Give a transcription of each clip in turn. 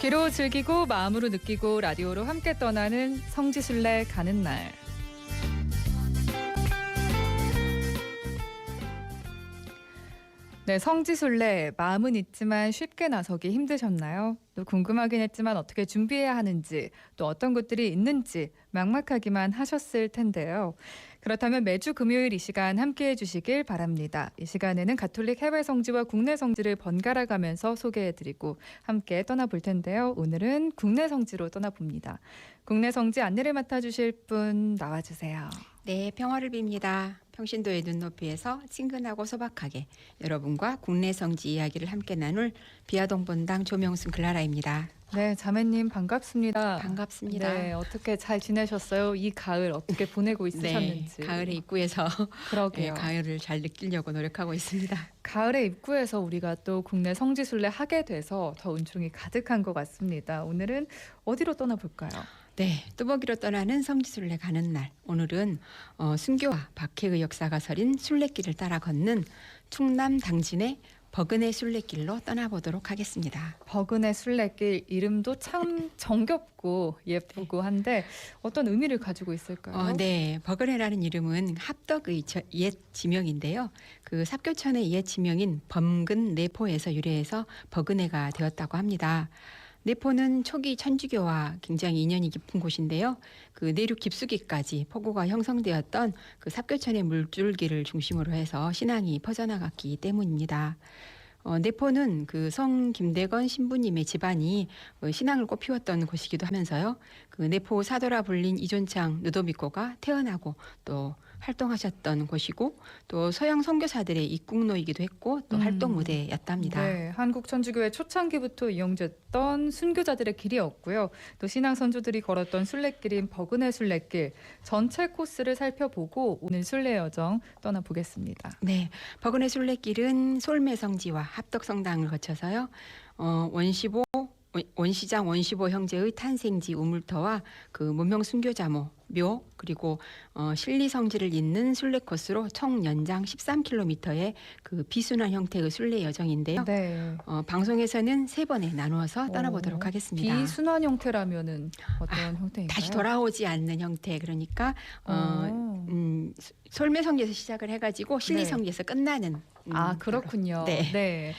귀로 즐기고 마음으로 느끼고 라디오로 함께 떠나는 성지순례 가는 날. 네, 성지순례 마음은 있지만 쉽게 나서기 힘드셨나요? 또 궁금하긴 했지만 어떻게 준비해야 하는지 또 어떤 것들이 있는지 막막하기만 하셨을 텐데요. 그렇다면 매주 금요일 이 시간 함께해 주시길 바랍니다. 이 시간에는 가톨릭 해외 성지와 국내 성지를 번갈아 가면서 소개해 드리고 함께 떠나볼 텐데요. 오늘은 국내 성지로 떠나봅니다. 국내 성지 안내를 맡아 주실 분 나와 주세요. 네, 평화를 빕니다. 평신도의 눈높이에서 친근하고 소박하게 여러분과 국내 성지 이야기를 함께 나눌 비아동 본당 조명순 클라라입니다. 네, 자매님 반갑습니다. 반갑습니다. 네, 어떻게 잘 지내셨어요? 이 가을 어떻게 보내고 있으셨는지. 네, 가을의 입구에서 그러게요. 네, 가을을 잘 느끼려고 노력하고 있습니다. 가을의 입구에서 우리가 또 국내 성지순례 하게 돼서 더 은총이 가득한 것 같습니다. 오늘은 어디로 떠나볼까요? 네, 뚜벅이로 떠나는 성지순례 가는 날. 오늘은 어, 순교와 박해의 역사가 서린 순례길을 따라 걷는 충남 당진의 버그네 순례길로 떠나보도록 하겠습니다. 버그네 순례길 이름도 참 정겹고 예쁘고 한데 어떤 의미를 가지고 있을까요? 어, 네, 버그네라는 이름은 합덕의 저- 옛 지명인데요. 그 삽교천의 옛 지명인 범근 내포에서 유래해서 버그네가 되었다고 합니다. 내포는 초기 천주교와 굉장히 인연이 깊은 곳인데요. 그 내륙 깊숙이까지 포구가 형성되었던 그 삽교천의 물줄기를 중심으로 해서 신앙이 퍼져나갔기 때문입니다. 어, 내포는 그 성 김대건 신부님의 집안이 어, 신앙을 꽃피웠던 곳이기도 하면서요. 그 내포 사도라 불린 이존창 누도미코가 태어나고 또 활동하셨던 곳이고 또 서양 선교사들의 입국로이기도 했고 또 음. 활동 무대였답니다. 네, 한국 천주교의 초창기부터 이용됐던 순교자들의 길이었고요. 또 신앙 선조들이 걸었던 순례길인 버그네 순례길 전체 코스를 살펴보고 오늘 순례 여정 떠나보겠습니다. 네, 버그네 순례길은 솔매성지와 합덕 성당을 거쳐서요. 어, 원시보 원- 원시장 원시보 형제의 탄생지 우물터와 그 문명 순교자모 묘 그리고 어, 신리성지를 잇는 순례 코스로 총 연장 13km의 그 비순환 형태의 순례 여정인데요. 네. 어, 방송에서는 세 번에 나누어서 떠나보도록 어, 하겠습니다. 비순환 형태라면은 어떤 형태인가요? 다시 돌아오지 않는 형태 그러니까 어, 어. 음, 솔매성지에서 시작을 해가지고 신리성지에서 끝나는 음, 아 그렇군요. 네. 네.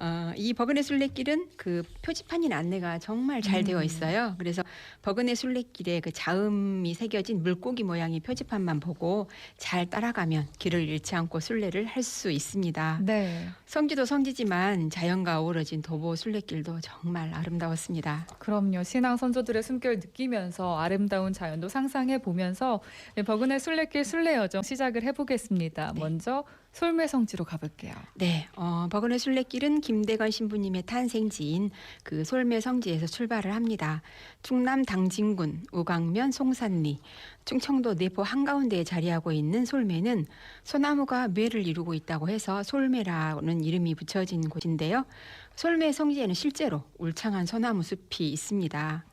어, 이 버그네 순례길은 그 표지판이나 안내가 정말 잘 음. 되어 있어요. 그래서 버그네 순례길에 그 자음이 새겨진 물고기 모양의 표지판만 보고 잘 따라가면 길을 잃지 않고 순례를 할 수 있습니다. 네. 성지도 성지지만 자연과 어우러진 도보 순례길도 정말 아름다웠습니다. 그럼요. 신앙 선조들의 숨결 느끼면서 아름다운 자연도 상상해 보면서 네, 버그네 순례길 순례 여정 시작을 해보겠습니다. 네. 먼저 솔매성지로 가볼게요. 네, 어, 버그네 순례길은 김대건 신부님의 탄생지인 그 솔매 성지에서 출발을 합니다. 충남 당진군 우광면 송산리, 충청도 내포 한가운데에 자리하고 있는 솔매는 소나무가 묘를 이루고 있다고 해서 솔매라는 이름이 붙여진 곳인데요. 솔매 성지에는 실제로 울창한 소나무 숲이 있습니다.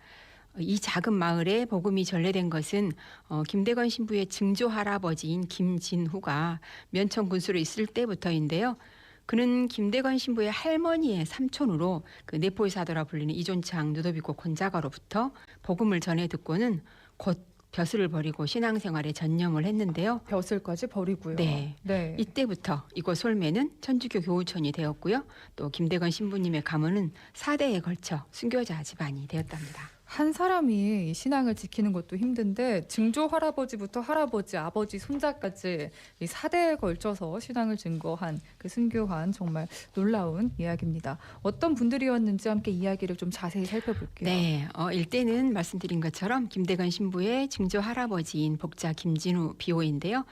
이 작은 마을에 복음이 전래된 것은 어, 김대건 신부의 증조 할아버지인 김진후가 면청 군수로 있을 때부터인데요. 그는 김대건 신부의 할머니의 삼촌으로 그 내포의 사도라 불리는 이존창 누도비코 곤자가로부터 복음을 전해 듣고는 곧 벼슬을 버리고 신앙생활에 전념을 했는데요. 벼슬까지 버리고요. 네. 네. 이때부터 이곳 솔매는 천주교 교우촌이 되었고요. 또 김대건 신부님의 가문은 4대에 걸쳐 순교자 집안이 되었답니다. 한 사람이 이 신앙을 지키는 것도 힘든데 증조 할아버지부터 할아버지, 아버지, 손자까지 이 4대에 걸쳐서 신앙을 증거한 그 순교한 정말 놀라운 이야기입니다. 어떤 분들이었는지 함께 이야기를 좀 자세히 살펴볼게요. 네, 어, 일대는 말씀드린 것처럼 김대건 신부의 증조 할아버지인 복자 김진우 비호인데요.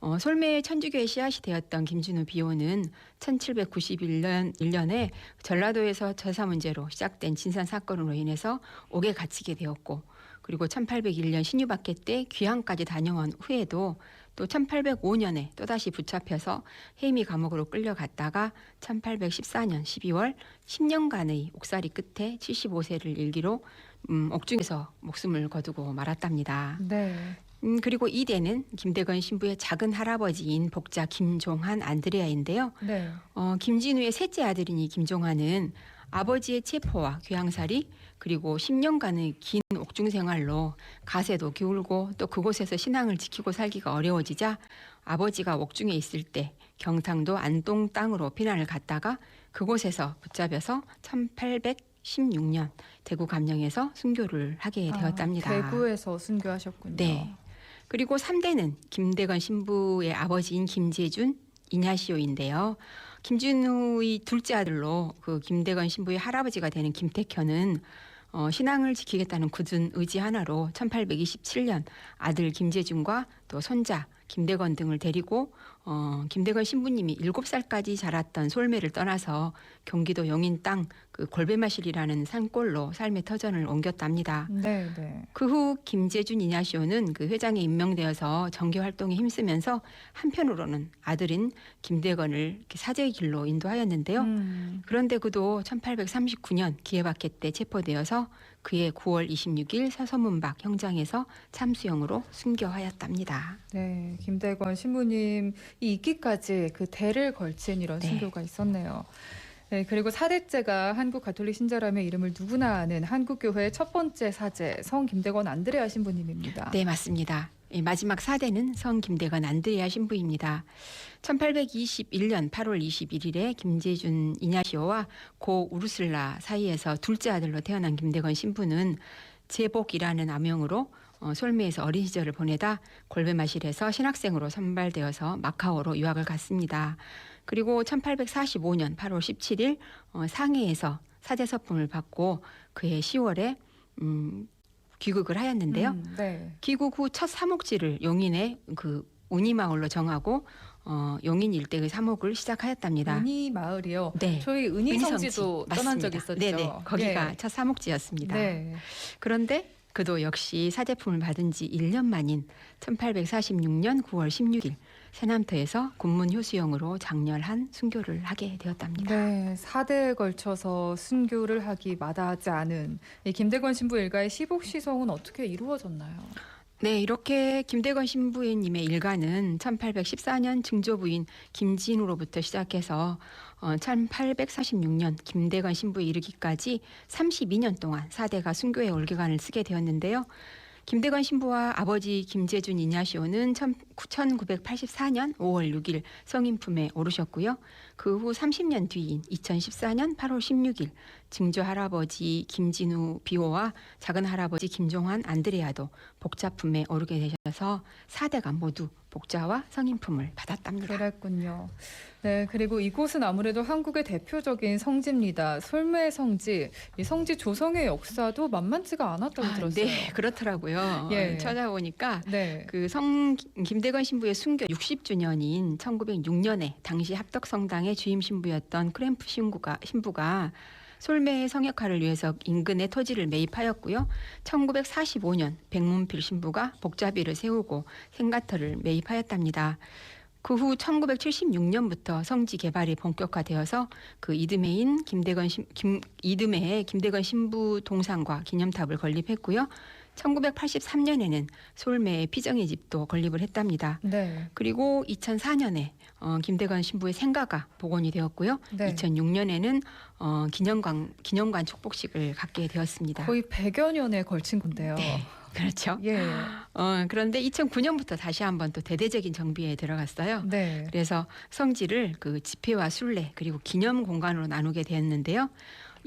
어, 솔매의 천주교의 씨앗이 되었던 김진우 비호는 1791년 1년에 전라도에서 저사 문제로 시작된 진산 사건으로 인해서 옥에 갇히게 되었고 그리고 1801년 신유박해 때 귀향까지 다녀온 후에도 또 1805년에 또다시 붙잡혀서 해미 감옥으로 끌려갔다가 1814년 12월 10년간의 옥살이 끝에 75세를 일기로 음, 옥중에서 목숨을 거두고 말았답니다. 네. 음, 그리고 이 대는 김대건 신부의 작은 할아버지인 복자 김종한 안드레아인데요. 네. 어, 김진우의 셋째 아들인 이 김종환은 아버지의 체포와 귀향살이 그리고 10년간의 긴 옥중 생활로 가세도 기울고 또 그곳에서 신앙을 지키고 살기가 어려워지자 아버지가 옥중에 있을 때 경상도 안동 땅으로 피난을 갔다가 그곳에서 붙잡혀서 1816년 대구 감령에서 순교를 하게 되었답니다. 아, 대구에서 순교하셨군요. 네. 그리고 3대는 김대건 신부의 아버지인 김재준 이냐시오인데요. 김진우의 둘째 아들로 그 김대건 신부의 할아버지가 되는 김택현은 어, 신앙을 지키겠다는 굳은 의지 하나로 1827년 아들 김재준과 또 손자 김대건 등을 데리고 어, 김대건 신부님이 7살까지 자랐던 솔매를 떠나서 경기도 용인 땅 그 골배마실이라는 산골로 삶의 터전을 옮겼답니다. 네, 네. 그 후 김재준 이냐시오는 그 회장에 임명되어서 정교 활동에 힘쓰면서 한편으로는 아들인 김대건을 사제의 길로 인도하였는데요. 음, 그런데 그도 1839년 기해박해 때 체포되어서 그해 9월 26일 서서문박 형장에서 참수형으로 순교하였답니다. 네, 김대건 신부님 이 있기까지 그 대를 걸친 이런 네. 순교가 있었네요. 네, 그리고 사대째가 한국 가톨릭 신자라며 이름을 누구나 아는 한국교회의 첫 번째 사제 성 김대건 안드레아 신부님입니다. 네, 맞습니다. 예, 마지막 사대는 성 김대건 안드레아 신부입니다. 1821년 8월 21일에 김재준 이냐시오와 고 우르슬라 사이에서 둘째 아들로 태어난 김대건 신부는 제복이라는 아명으로 어, 솔메에서 어린 시절을 보내다 골베마실에서 신학생으로 선발되어서 마카오로 유학을 갔습니다. 그리고 1845년 8월 17일 어, 상해에서 사제 서품을 받고 그해 10월에 음, 귀국을 하였는데요. 음, 네. 귀국 후 첫 사목지를 용인의 그 운이마을로 정하고 어, 용인 일대의 사목을 시작하였답니다. 은희 마을이요. 네. 저희 은희 성지도 은희성지. 떠난 적. 있었죠. 네네. 거기가 예. 첫 사목지였습니다. 네. 그런데 그도 역시 사제품을 받은 지 1년 만인 1846년 9월 16일 세남터에서 군문 효수형으로 장렬한 순교를 하게 되었답니다. 네, 4대에 걸쳐서 순교를 하기 마다하지 않은 이 김대건 신부 일가의 시복 시성은 어떻게 이루어졌나요? 네, 이렇게 김대건 신부님의 일가는 1814년 증조부인 김진우로부터 시작해서 어, 1846년 김대건 신부에 이르기까지 32년 동안 사대가 순교의 올개관을 쓰게 되었는데요. 김대건 신부와 아버지 김재준 이냐시오는 1984년 5월 6일 성인품에 오르셨고요. 그 후 30년 뒤인 2014년 8월 16일 증조 할아버지 김진우 비호와 작은 할아버지 김종환 안드레아도 복자품에 오르게 되셔서 4대가 모두 복자와 성인품을 받았답니다. 그랬군요. 네, 그리고 이곳은 아무래도 한국의 대표적인 성지입니다. 솔메 성지, 이 성지 조성의 역사도 만만치가 않았다고 아, 들었어요. 네, 그렇더라고요. 예. 어, 찾아보니까 네. 그성 김대건 신부의 순교 60주년인 1906년에 당시 합덕 성당의 주임 신부였던 크램프 신부가 신부가 솔메의 성역화를 위해서 인근의 토지를 매입하였고요. 1945년 백문필 신부가 복자비를 세우고 생가터를 매입하였답니다. 그후 1976년부터 성지 개발이 본격화되어서 그 이듬해인 김대건 신, 김, 이듬해에 김대건 신부 동상과 기념탑을 건립했고요. 1983년에는 솔매의 피정의 집도 건립을 했답니다. 네. 그리고 2004년에 어, 김대건 신부의 생가가 복원이 되었고요. 네. 2006년에는 어, 기념관 기념관 축복식을 갖게 되었습니다. 거의 100여 년에 걸친 건데요. 네. 그렇죠. 예. 어, 그런데 2009년부터 다시 한번 또 대대적인 정비에 들어갔어요. 네. 그래서 성지를 그 집회와 순례 그리고 기념 공간으로 나누게 되었는데요.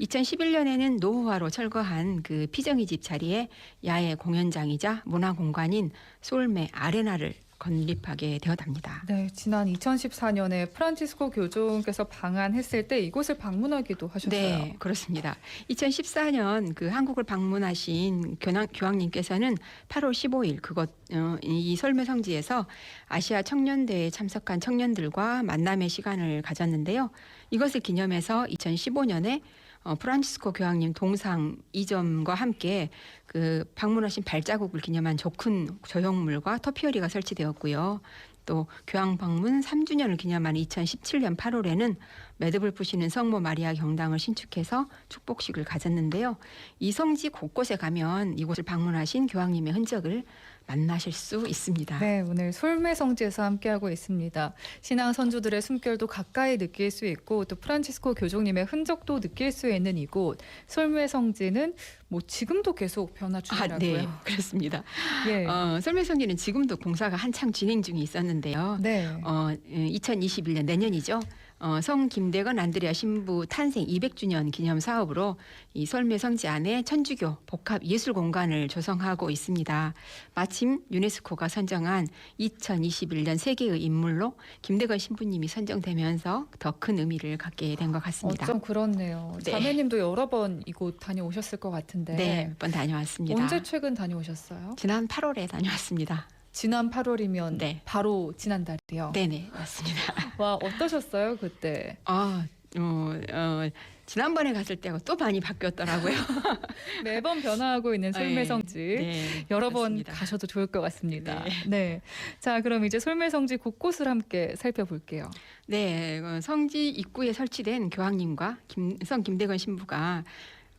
2011년에는 노후화로 철거한 그 피정이 집 자리에 야외 공연장이자 문화 공간인 솔메 아레나를 건립하게 되었답니다. 네, 지난 2014년에 프란치스코 교종께서 방한했을 때 이곳을 방문하기도 하셨어요. 네, 그렇습니다. 2014년 그 한국을 방문하신 교황, 교황님께서는 8월 15일 그것 어, 이 설매 성지에서 아시아 청년대에 참석한 청년들과 만남의 시간을 가졌는데요. 이것을 기념해서 2015년에 어, 프란치스코 교황님 동상 이점과 함께 그 방문하신 발자국을 기념한 조큰 조형물과 터피어리가 설치되었고요. 또 교황 방문 3주년을 기념한 2017년 8월에는 매듭을 푸시는 성모 마리아 경당을 신축해서 축복식을 가졌는데요. 이 성지 곳곳에 가면 이곳을 방문하신 교황님의 흔적을 만나실 수 있습니다. 네, 오늘 솔매성지에서 함께하고 있습니다. 신앙 선조들의 숨결도 가까이 느낄 수 있고 또 프란치스코 교종님의 흔적도 느낄 수 있는 이곳 솔매성지는 뭐 지금도 계속 변화 아, 중이라고요. 네, 그렇습니다. 예. 어, 설매성리는 지금도 공사가 한창 진행 중에 있었는데요. 네. 어, 2021년 내년이죠. 어, 성 김대건 안드레아 신부 탄생 200주년 기념 사업으로 이 설매 성지 안에 천주교 복합 예술 공간을 조성하고 있습니다. 마침 유네스코가 선정한 2021년 세계의 인물로 김대건 신부님이 선정되면서 더 큰 의미를 갖게 된 것 같습니다. 어쩜 그렇네요. 네. 자매님도 여러 번 이곳 다녀오셨을 것 같은데 네, 몇 번 다녀왔습니다. 언제 최근 다녀오셨어요? 지난 8월에 다녀왔습니다. 지난 8월이면 네. 바로 지난달이요. 네네, 맞습니다. 와 어떠셨어요 그때? 아, 어, 어, 지난번에 갔을 때하고 또 많이 바뀌었더라고요. 매번 변화하고 있는 솔매성지. 네, 여러 번 그렇습니다. 가셔도 좋을 것 같습니다. 네. 네. 자, 그럼 이제 솔매성지 곳곳을 함께 살펴볼게요. 네, 어, 성지 입구에 설치된 교황님과 김, 성 김대건 신부가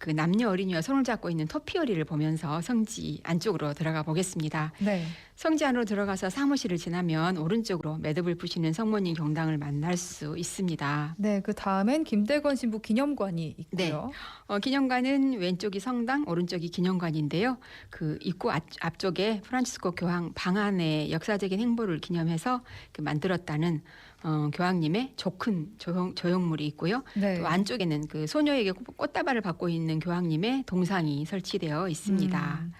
그 남녀 어린이와 손을 잡고 있는 토피어리를 보면서 성지 안쪽으로 들어가 보겠습니다. 네. 성지 안으로 들어가서 사무실을 지나면 오른쪽으로 매듭을 부시는 성모님 경당을 만날 수 있습니다. 네, 그 다음엔 김대건 신부 기념관이 있고요. 어, 기념관은 왼쪽이 성당, 오른쪽이 기념관인데요. 그 입구 앞, 앞쪽에 프란치스코 교황 방안의 역사적인 행보를 기념해서 그 만들었다는 어, 교황님의 조큰 조형, 조형물이 있고요. 네. 또 안쪽에는 그 소녀에게 꽃- 꽃다발을 받고 있는 교황님의 동상이 설치되어 있습니다. 음,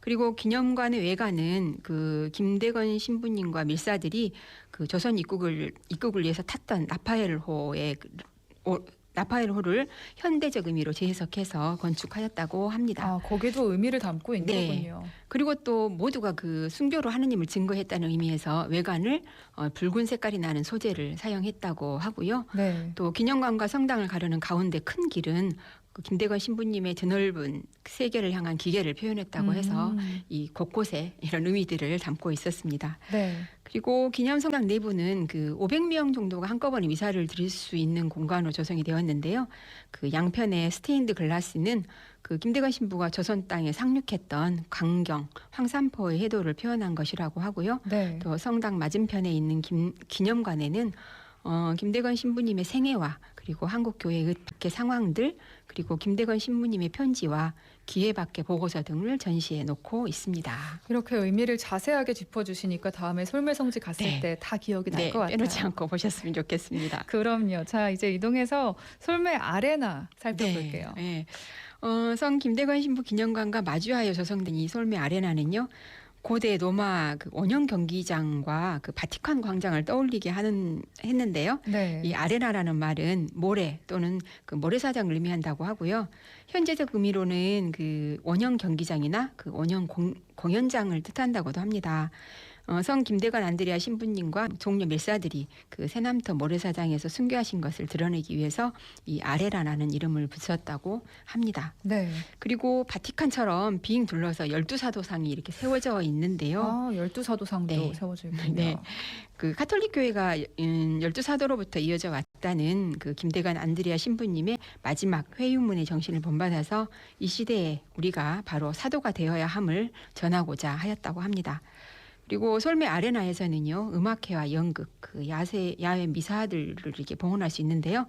그리고 기념관의 외관은 그 김대건 신부님과 밀사들이 그 조선 입국을 입국을 위해서 탔던 라파엘호의 그- 오- 라파엘 호를 현대적 의미로 재해석해서 건축하였다고 합니다. 아, 거기도 의미를 담고 있는 네. 그리고 또 모두가 그 순교로 하느님을 증거했다는 의미에서 외관을 어, 붉은 색깔이 나는 소재를 사용했다고 하고요. 네. 또 기념관과 성당을 가르는 가운데 큰 길은 그 김대건 신부님의 드넓은 세계를 향한 기계를 표현했다고 해서 음, 이 곳곳에 이런 의미들을 담고 있었습니다. 네. 그리고 기념성당 내부는 그 500명 정도가 한꺼번에 미사를 드릴 수 있는 공간으로 조성이 되었는데요. 그 양편의 스테인드 글라스는 그 김대건 신부가 조선 땅에 상륙했던 광경, 황산포의 해도를 표현한 것이라고 하고요. 네. 또 성당 맞은편에 있는 김, 기념관에는 어, 김대건 신부님의 생애와 그리고 한국 교회의 박해 상황들 그리고 김대건 신부님의 편지와 기회밖에 보고서 등을 전시해 놓고 있습니다. 이렇게 의미를 자세하게 짚어주시니까 다음에 솔매성지 갔을 네. 때다 기억이 날 네, 것 같아요. 빼놓지 않고 보셨으면 좋겠습니다. 그럼요. 자, 이제 이동해서 솔매 아레나 살펴볼게요. 네, 네. 어, 성 김대건 신부 기념관과 마주하여 조성된 이 솔메 아레나는요. 고대 로마 그 원형 경기장과 그 바티칸 광장을 떠올리게 하는 했는데요. 네. 이 아레나라는 말은 모래 또는 그 모래사장을 의미한다고 하고요. 현재적 의미로는 그 원형 경기장이나 그 원형 공, 공연장을 뜻한다고도 합니다. 어, 성 김대건 안드레아 신부님과 종료 멜사들이 그 새남터 모래사장에서 순교하신 것을 드러내기 위해서 이 아레라라는 이름을 붙였다고 합니다. 네. 그리고 바티칸처럼 빙 둘러서 열두 사도상이 이렇게 세워져 있는데요. 아, 열두 사도상도 네. 세워져 있군요. 네. 그 카톨릭 교회가 음, 열두 사도로부터 이어져 왔다는 그 김대관 안드레아 신부님의 마지막 회유문의 정신을 본받아서 이 시대에 우리가 바로 사도가 되어야 함을 전하고자 하였다고 합니다. 그리고 솔메 아레나에서는요 음악회와 연극, 그 야세 야외 미사들을 이렇게 봉헌할 수 있는데요.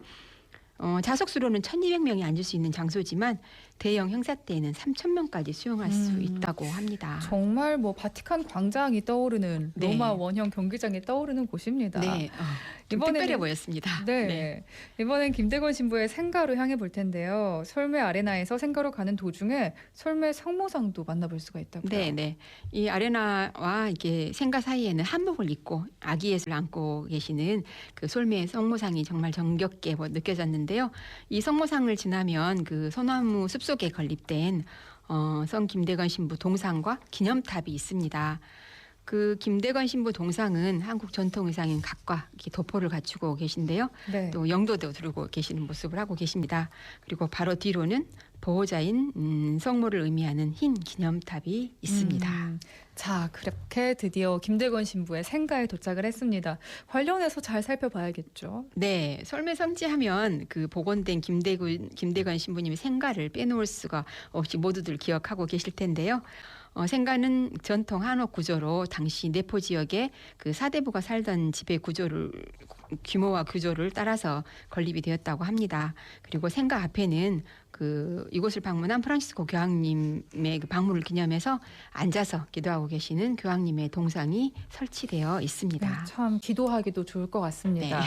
어, 자석 수로는 1,200명이 앉을 수 있는 장소지만 대형 행사 때에는 3,000명까지 수용할 수 음. 있다고 합니다. 정말 뭐 바티칸 광장이 떠오르는 네. 로마 원형 경기장이 떠오르는 곳입니다. 네, 어, 좀 이번에는- 특별해 보였습니다. 네. 이번엔 김대건 신부의 생가로 향해 볼 텐데요. 솔메 아레나에서 생가로 가는 도중에 솔메 성모상도 만나볼 수가 있다고요. 네, 네. 이 아레나와 이게 생가 사이에는 한복을 입고 아기 예수를 안고 계시는 그 솔메의 성모상이 정말 정겹게 뭐 느껴졌는데 요. 이 성모상을 지나면 그 소나무 숲속에 건립된 어, 성 김대건 신부 동상과 기념탑이 있습니다. 그 김대건 신부 동상은 한국 전통 의상인 각과 도포를 갖추고 계신데요. 네. 또 영도도 두르고 계시는 모습을 하고 계십니다. 그리고 바로 뒤로는 보호자인 음, 성모를 의미하는 흰 기념탑이 있습니다. 음, 자, 그렇게 드디어 김대건 신부의 생가에 도착을 했습니다. 관련해서 잘 살펴봐야겠죠. 네, 설매 성지하면 그 복원된 김대군 김대건 신부님의 생가를 빼놓을 수가 없이 모두들 기억하고 계실 텐데요. 어, 생가는 전통 한옥 구조로 당시 내포 지역에 그 사대부가 살던 집의 구조를 규모와 구조를 따라서 건립이 되었다고 합니다. 그리고 생가 앞에는 그 이곳을 방문한 프란시스코 교황님의 그 방문을 기념해서 앉아서 기도하고 계시는 교황님의 동상이 설치되어 있습니다. 네, 참 기도하기도 좋을 것 같습니다. 네.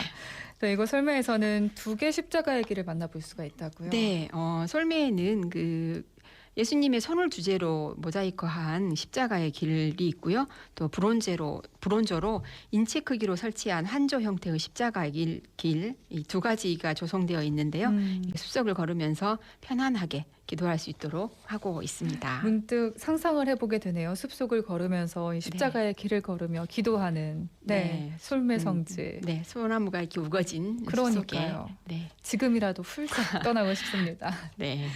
또 이곳 설매에서는 두 개 십자가의 길을 만나볼 수가 있다고요. 네, 어, 솔메에는 그 예수님의 손을 주제로 모자이크한 십자가의 길이 있고요. 또 브론제로 브론저로 인체 크기로 설치한 한조 형태의 십자가의 길, 길이 두 가지가 조성되어 있는데요. 음, 숲속을 걸으면서 편안하게 기도할 수 있도록 하고 있습니다. 문득 상상을 해보게 되네요. 숲속을 걸으면서 이 십자가의 길을 걸으며 기도하는 네, 네. 솔매성지. 네, 소나무가 이렇게 우거진 숲속에 그러니까요. 네, 지금이라도 훌쩍 떠나고 싶습니다. 네,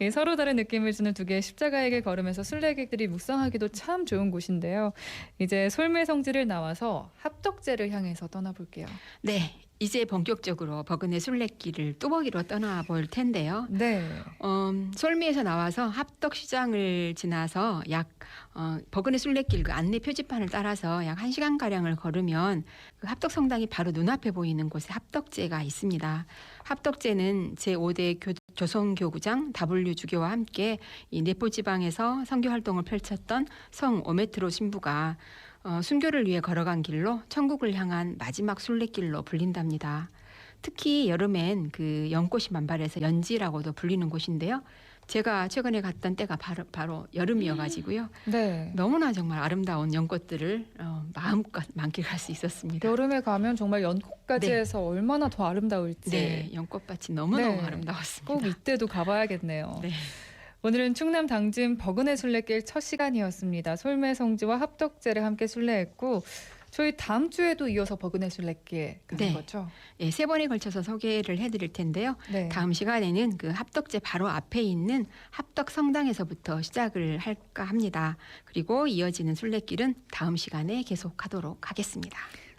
예, 서로 다른 느낌을 주는 두 개의 십자가의 길 걸으면서 순례객들이 묵상하기도 참 좋은 곳인데요. 이제 솔매성지를 나와서 합덕제를 향해서 떠나볼게요. 네. 이제 본격적으로 버그네 순례길을 뚜벅이로 떠나 볼 텐데요. 네. 어, 솔미에서 나와서 합덕시장을 지나서 약 어, 버그네 순례길 그 안내 표지판을 따라서 약 1시간 가량을 걸으면 그 합덕 성당이 바로 눈앞에 보이는 곳에 합덕제가 있습니다. 합덕제는 제5대 교, 조선교구장 W 주교와 함께 이 내포 지방에서 선교 활동을 펼쳤던 성 오메트로 신부가 어, 순교를 위해 걸어간 길로 천국을 향한 마지막 순례길로 불린답니다. 특히 여름엔 그 연꽃이 만발해서 연지라고도 불리는 곳인데요. 제가 최근에 갔던 때가 바로 바로 여름이어가지고요. 네. 너무나 정말 아름다운 연꽃들을 어, 마음껏 만끽할 수 있었습니다. 여름에 가면 정말 연꽃까지 네. 해서 얼마나 더 아름다울지 네, 연꽃밭이 너무너무 네. 아름다웠습니다. 꼭 이때도 가봐야겠네요. 네. 오늘은 충남 당진 버그네 순례길 첫 시간이었습니다. 솔매 성지와 합덕제를 함께 순례했고 저희 다음 주에도 이어서 버그네 순례길 가는 네. 거죠. 예, 세 번에 걸쳐서 소개를 해드릴 텐데요. 네. 다음 시간에는 그 합덕제 바로 앞에 있는 합덕 성당에서부터 시작을 할까 합니다. 그리고 이어지는 순례길은 다음 시간에 계속하도록 하겠습니다.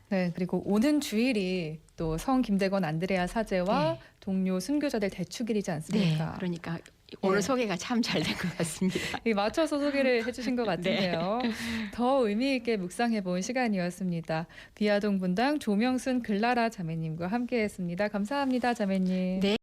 네, 그리고 오는 주일이 또 성 김대건 안드레아 사제와 네. 동료 순교자들 대축일이지 네, 않습니까? 그러니까 오늘 예. 소개가 참 잘 된 것 같습니다. 이 맞춰서 소개를 해주신 것 같은데요. 네. 더 의미 있게 묵상해 본 시간이었습니다. 비아동 분당 조명순 글라라 자매님과 함께했습니다. 감사합니다, 자매님. 네.